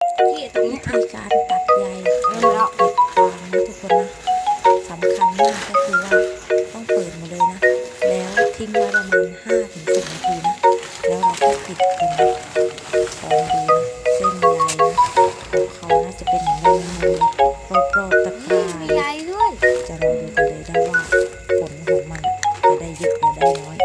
ที่ตรงนี้มีการตัดใยแล้วเด็ดขาดนะทุกคนนะสำคัญมากก็คือว่าต้องเปิดหมดเลยนะ แล้วทิ้งไว้ประมาณ5ถึง10นาทีนะ แล้วเราก็ปิดกันลองดูเส้นใยนะของเขาน่าจะเป็นวงนูรอบๆตะกร้ามีใยด้วย จะลองดูกันเลยได้ว่าผลของมันจะได้เยอะหรือได้น้อย